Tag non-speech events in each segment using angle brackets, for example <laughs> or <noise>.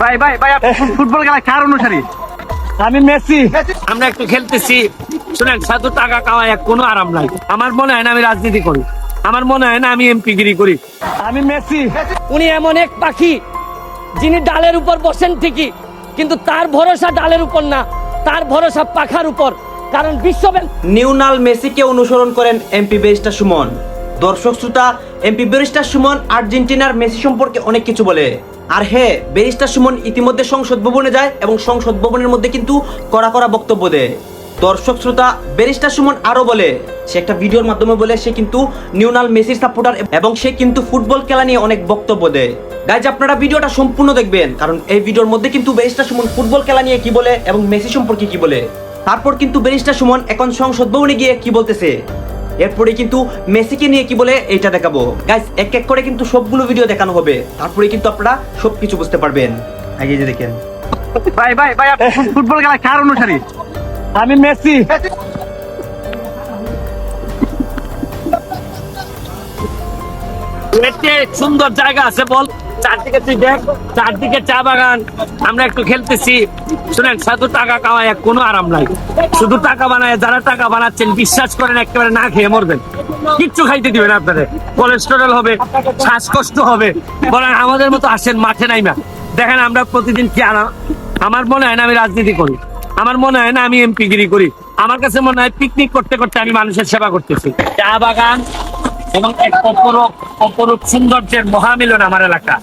ভাই ভাই ভাই <laughs> ফুটবল খেলা কার অনুসারী? আমি মেসি। আমরা একটু খেলতেছি। শুনেন সাধু টাকা কোনো আরাম নাই। আমার মনে হয় না আমি রাজনীতি করি। আমার মনে হয় না আমি এমপি গিরি করি। আমি মেসি। উনি এমন এক পাখি যিনি ডালের উপর বসেন ঠিকই কিন্তু তার ভরসা ডালের উপর না তার ভরসা পাখার উপর। কারণ বিশ্বব্যাংক নিউনাল মেসিকে অনুসরণ করেন এমপি বেরিস্টার সুমন। দর্শক শ্রোতা এমপি বেরিস্টার সুমন আর্জেন্টিনার মেসি সম্পর্কে অনেক কিছু বলে। আর হ্যাঁ বেরিস্টার সুমন ইতিমধ্যে সংসদ ভবনে যায় এবং সংসদ ভবনের মধ্যে কিন্তু কড়া কড়া বক্তব্য দেয়। দর্শক শ্রোতা বেরিস্টার সুমন আরও বলে, সে একটা ভিডিওর মাধ্যমে বলে সে কিন্তু নিউনাল মেসির সাপোর্টার এবং সে কিন্তু ফুটবল খেলা নিয়ে অনেক বক্তব্য দেয়। গাইজ আপনারা ভিডিওটা সম্পূর্ণ দেখবেন, কারণ এই ভিডিওর মধ্যে কিন্তু বেরিস্টার সুমন ফুটবল খেলা নিয়ে কি বলে এবং মেসি সম্পর্কে কি বলে। তারপর কিন্তু ব্যারিস্টার সুমন এখন সংসদ ভবনে গিয়ে কি বলতেছে? এরপরে কিন্তু মেসিকে নিয়ে কি বলে এইটা দেখাবো। গাইস এক এক করে কিন্তু সবগুলো ভিডিও দেখানো হবে। তারপরে কিন্তু আপনারা সবকিছু বুঝতে পারবেন। আগে যে দেখেন। ভাই ভাই ভাই আপনি ফুটবল খেলা কার অনুসারী? আমি মেসি। এতে সুন্দর জায়গা আছে বল। চারদিকে চা বাগান, আমরা একটু খেলতেছি। শুনেন সাধু টাকা কামায় কোনো আরাম নাই। শুধু টাকা বানায়, যারা টাকা বানাচ্ছেন, বিশ্বাস করেন, একেবারে না খেয়ে মরবেন। কিচ্ছু খাইতে দিবেন আপনাদের কোলেস্টেরল হবে, শ্বাসকষ্ট হবে। বলেন, আমাদের মতো আসেন, মাঠে নাই না। দেখেন, আমরা প্রতিদিন কি আনা আমার মনে হয় না আমি রাজনীতি করি। আমার মনে হয় না আমি এমপি গিরি করি। আমার কাছে মনে হয় পিকনিক করতে করতে আমি মানুষের সেবা করতেছি। চা বাগান এবং এক অপরূপ অপরূপ সৌন্দর্যের মহামিলন আমার এলাকা।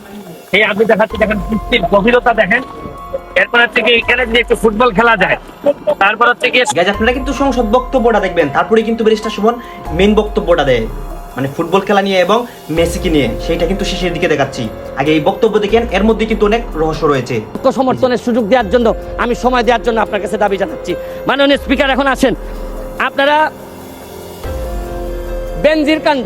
এই আপনি দেখাচ্ছি দেখেন বৃষ্টির গভীরতা দেখেন। এরপরে থেকে এখানে যে একটু ফুটবল খেলা যায়। তারপর গাইজ আপনারা কিন্তু সংসদ বক্তব্যটা দেখবেন। তারপরে কিন্তু ব্যারিস্টার সুমন মেন বক্তব্যটা দেয়। মানে ফুটবল খেলা নিয়ে এবং মেসিকে নিয়ে। সেইটা কিন্তু শেষের দিকে দেখাচ্ছি। আগে এই বক্তব্য দেখেন। এর মধ্যে কিন্তু অনেক রহস্য রয়েছে। সমর্থনের সুযোগ দেওয়ার জন্য আমি সময় দেওয়ার জন্য আপনার কাছে দাবি জানাচ্ছি। মাননীয় স্পিকার এখন আছেন আপনারা বেনজির কাণ্ড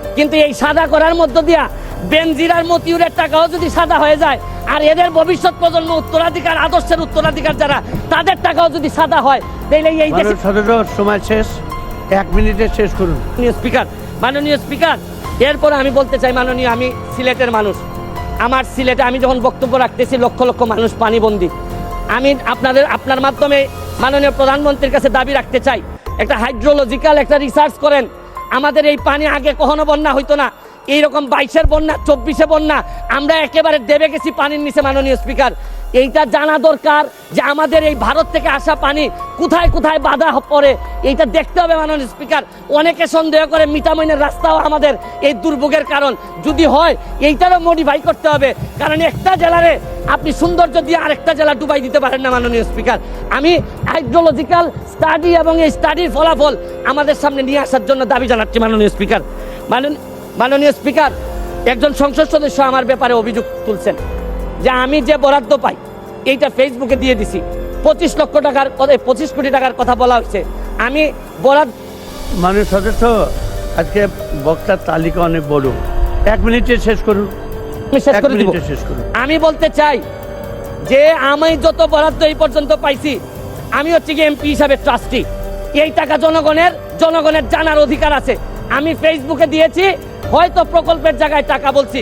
কিন্তু এই সাদা করার মধ্য দিয়া বেনজিরার মতিউরের টাকাও যদি সাদা হয়ে যায় আর এদের ভবিষ্যৎ প্রজন্ম উত্তরাধিকার আদর্শের উত্তরাধিকার যারা তাদের টাকাও যদি সাদা হয় তাহলে এই দেশে সময় শেষ। এক মিনিটে শেষ করুন। স্পিকার মাননীয় স্পিকার এরপর আমি বলতে চাই মাননীয় আমি সিলেটের মানুষ। আমার সিলেটে আমি যখন বক্তব্য রাখতেছি লক্ষ লক্ষ মানুষ পানিবন্দী। আমি আপনাদের আপনার মাধ্যমে মাননীয় প্রধানমন্ত্রীর কাছে দাবি রাখতে চাই একটা হাইড্রোলজিক্যাল একটা রিসার্চ করেন। আমাদের এই পানি আগে কখনো বন্যা হইতো না। এইরকম বাইশের বন্যা, চব্বিশে বন্যা, আমরা একেবারে দেবে গেছি পানির নিচে মাননীয় স্পিকার। এইটা জানা দরকার যে আমাদের এই ভারত থেকে আসা পানি কোথায় কোথায় বাধা পড়ে। এইটা দেখতে হবে মাননীয় স্পিকার। অনেকে সন্দেহ করে মিটামইনের রাস্তাও আমাদের এই দুর্ভোগের কারণ। যদি হয়, এইটারও মডিফাই করতে হবে। কারণ একটা জেলারে আপনি সৌন্দর্য দিয়ে আরেকটা জেলা ডুবাই দিতে পারেন না মাননীয় স্পিকার। আমি হাইড্রোলজিক্যাল স্টাডি এবং এই স্টাডির ফলাফল আমাদের সামনে নিয়ে আসার জন্য দাবি জানাচ্ছি মাননীয় স্পিকার। মানন, মাননীয় স্পিকার, একজন সংসদ সদস্য আমার ব্যাপারে অভিযোগ তুলছেন। যে আমি যে বরাদ্দ পাই এইটা ফেসবুকে দিয়ে দিছি। পঁচিশ লক্ষ টাকার পঁচিশ কোটি টাকার কথা বলা হচ্ছে আমি বরাদ্দ মাননীয় সদস্য আজকে বক্তার তালিকা অনেক বড়। এক মিনিটে শেষ করুন। শেষ করে দিব। আমি বলতে চাই যে আমি যত বরাদ্দ এই পর্যন্ত পাইছি আমি হচ্ছে কি এমপি হিসাবে ট্রাস্টি এই টাকা জনগণের জনগণের জানার অধিকার আছে। আমি ফেসবুকে দিয়েছি হয়তো প্রকল্পের জায়গায় টাকা বলছি।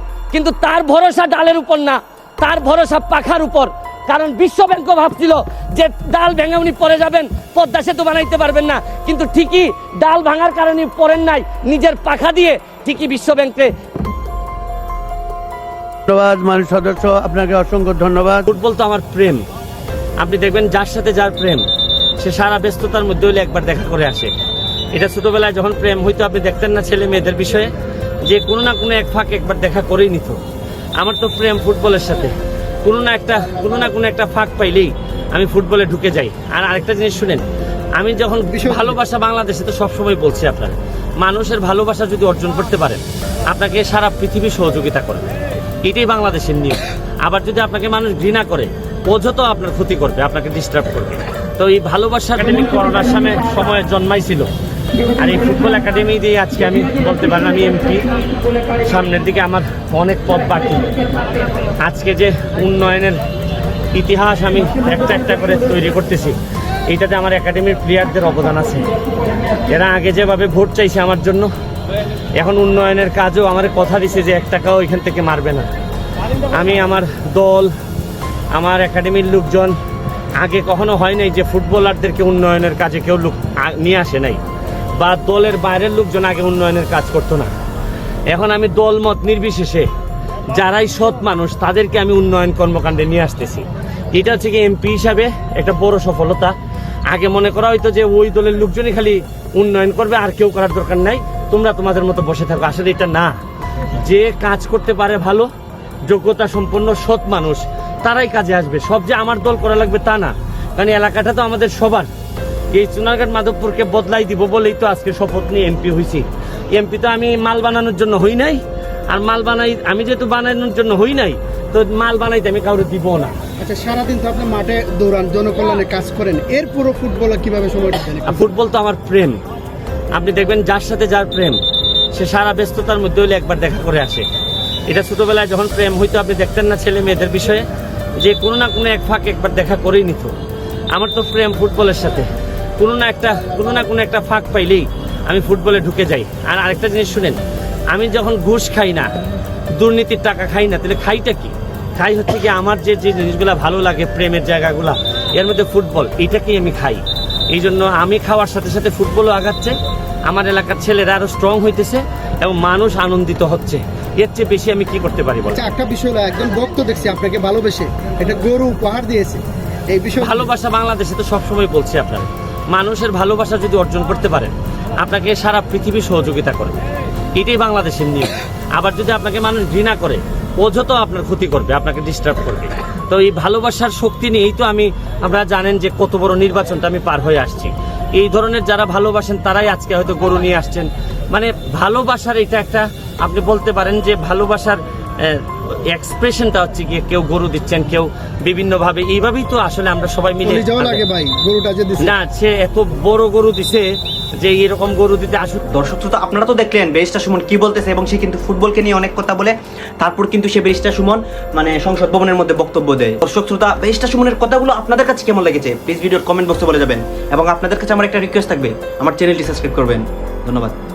কিন্তু তার ভরসা ডালের উপর না তার ভরসা পাখার উপর। কারণ বিশ্ব ব্যাংকও ভাবছিল যে ডাল ভেঙে উনি পরে যাবেন পদ্মা সেতু বানাইতে পারবেন না। কিন্তু ঠিকই ডাল ভাঙার কারণে পড়েন নাই নিজের পাখা দিয়ে। ঠিকই বিশ্ব ব্যাংকে ধন্যবাদ মাননীয় সদস্য আপনাকে অসংখ্য ধন্যবাদ। ফুটবল তো আমার প্রেম। আপনি দেখবেন যার সাথে যার প্রেম সে সারা ব্যস্ততার মধ্যে হলে একবার দেখা করে আসে। এটা ছোটবেলায় যখন প্রেম হইতো আপনি দেখতেন না ছেলে মেয়েদের বিষয়ে। যে কোনো না কোনো এক ফাঁক একবার দেখা করেই নিত। আমার তো প্রেম ফুটবলের সাথে। কোনো না একটা কোনো না কোনো একটা ফাঁক পাইলেই আমি ফুটবলে ঢুকে যাই। আর আরেকটা জিনিস শুনেন আমি যখন ভালোবাসা বাংলাদেশে তো সবসময় বলছি আপনার মানুষের ভালোবাসা যদি অর্জন করতে পারেন আপনাকে সারা পৃথিবী সহযোগিতা করবে এটাই বাংলাদেশের নিয়ম। আবার যদি আপনাকে মানুষ ঘৃণা করে অযত আপনার ক্ষতি করবে আপনাকে ডিস্টার্ব করবে। তো এই ভালোবাসা করোনার সামনে সময়ে জন্মাইছিল। আর এই ফুটবল একাডেমি দিয়ে আজকে আমি বলতে পারেন আমি এমপি সামনের দিকে আমার অনেক পথ বাকি। আজকে যে উন্নয়নের ইতিহাস আমি একটা একটা করে তৈরি করতেছি, এইটাতে আমার একাডেমির প্লেয়ারদের অবদান আছে। এরা আগে যেভাবে ভোট চাইছে আমার জন্য, এখন উন্নয়নের কাজও আমার কথা দিছে যে এক টাকাও এখান থেকে মারবে না। আমি আমার দল, আমার একাডেমির লোকজন, আগে কখনো হয় নাই যে ফুটবলারদেরকে উন্নয়নের কাজে কেউ লোক নিয়ে আসে নাই। বা দলের বাইরের লোকজন আগে উন্নয়নের কাজ করতো না। এখন আমি দল মত নির্বিশেষে, যারাই সৎ মানুষ, তাদেরকে আমি উন্নয়ন কর্মকাণ্ডে নিয়ে আসতেছি। এটা হচ্ছে কি এমপি হিসাবে একটা বড় সফলতা। আগে মনে করা হয়তো যে ওই দলের লোকজনই খালি উন্নয়ন করবে, আর কেউ করার দরকার নাই। তোমরা তোমাদের মতো বসে থাকো। আসলে এটা না। যে কাজ করতে পারে ভালো, যোগ্যতা সম্পন্ন, সৎ মানুষ, তারাই কাজে আসবে। সব যে আমার দল করা লাগবে তা না। কারণ এলাকাটা তো আমাদের সবার। এই চুনারঘাট মাধবপুরকে বদলাই দিব বলেই তো আজকে শপথ নিয়ে এমপি হয়েছি এমপি তো আমি মাল বানানোর জন্য হই নাই আর মাল বানাই আমি যেহেতু বানানোর জন্য হই নাই তো মাল বানাইতে আমি কাউকে দিব না। আচ্ছা সারাদিন তো আপনি মাঠে দৌড়ান জনকল্যাণে কাজ করেন এর পুরো ফুটবলে কীভাবে আর ফুটবল তো আমার প্রেম। আপনি দেখবেন যার সাথে যার প্রেম সে সারা ব্যস্ততার মধ্যে হলে একবার দেখা করে আসে। এটা ছোটবেলায় যখন প্রেম হইতো আপনি দেখতেন না ছেলে মেয়েদের বিষয়ে যে কোনো না কোনো এক ফাঁক একবার দেখা করেই নিত। আমার তো প্রেম ফুটবলের সাথে। কোনো না একটা কোনো না কোনো একটা ফাঁক পাইলেই আমি ফুটবলে ঢুকে যাই। আর আরেকটা জিনিস শুনেন আমি যখন ঘুষ খাই না দুর্নীতির টাকা খাই না তাহলে খাইটা কি? খাই হচ্ছে কি আমার যে যে জিনিসগুলো ভালো লাগে প্রেমের জায়গাগুলা এর মধ্যে ফুটবল এইটাকেই আমি খাই। এই জন্য আমি খাওয়ার সাথে সাথে ফুটবলও আগাচ্ছে আমার এলাকার ছেলেরা আরও স্ট্রং হইতেছে এবং মানুষ আনন্দিত হচ্ছে। এর চেয়ে বেশি আমি কি করতে পারি বল আচ্ছা একটা বিষয় হলো একজন ভক্ত দেখছি আপনাকে ভালোবেসে এটা গরু উপহার দিয়েছে। এই বিষয় ভালোবাসা বাংলাদেশে তো সবসময় বলছি আপনারা। মানুষের ভালোবাসা যদি অর্জন করতে পারেন, আপনাকে সারা পৃথিবী সহযোগিতা করবে। এটাই বাংলাদেশের নিয়ম। আবার যদি আপনাকে মানুষ ঘৃণা করে অযত আপনার ক্ষতি করবে, আপনাকে ডিস্টার্ব করবে। তো এই ভালোবাসার শক্তি নিয়েই তো আমি আপনারা জানেন যে কত বড় নির্বাচনটা আমি পার হয়ে আসছি। এই ধরনের যারা ভালোবাসেন, তারাই আজকে হয়তো গরু নিয়ে আসছেন। মানে ভালোবাসার এটা একটা, আপনি বলতে পারেন যে ভালোবাসার এক্সপ্রেশনটা হচ্ছে গিয়ে কেউ গরু দিচ্ছেন কেউ বিভিন্নভাবে। এইভাবেই তো আসলে আমরা সবাই মিলে চলে যাওয়া লাগে ভাই গরুটা যে না সে এত বড় গরু দিছে যে এরকম গরু দিতে আসুক। দর্শক শ্রোতা আপনারা তো দেখলেন বেরিস্টার সুমন কি বলতেছে এবং সে কিন্তু ফুটবলকে নিয়ে অনেক কথা বলে। তারপর কিন্তু সে বেরিস্টার সুমন মানে সংসদ ভবনের মধ্যে বক্তব্য দেয়। দর্শক শ্রোতা বেরিস্টার সুমনের কথাগুলো আপনাদের কাছে কেমন লেগেছে? প্লিজ ভিডিওর কমেন্ট বক্সে বলে যাবেন। এবং আপনাদের কাছে আমার একটা রিকোয়েস্ট থাকবে আমার চ্যানেলটি সাবস্ক্রাইব করবেন। ধন্যবাদ।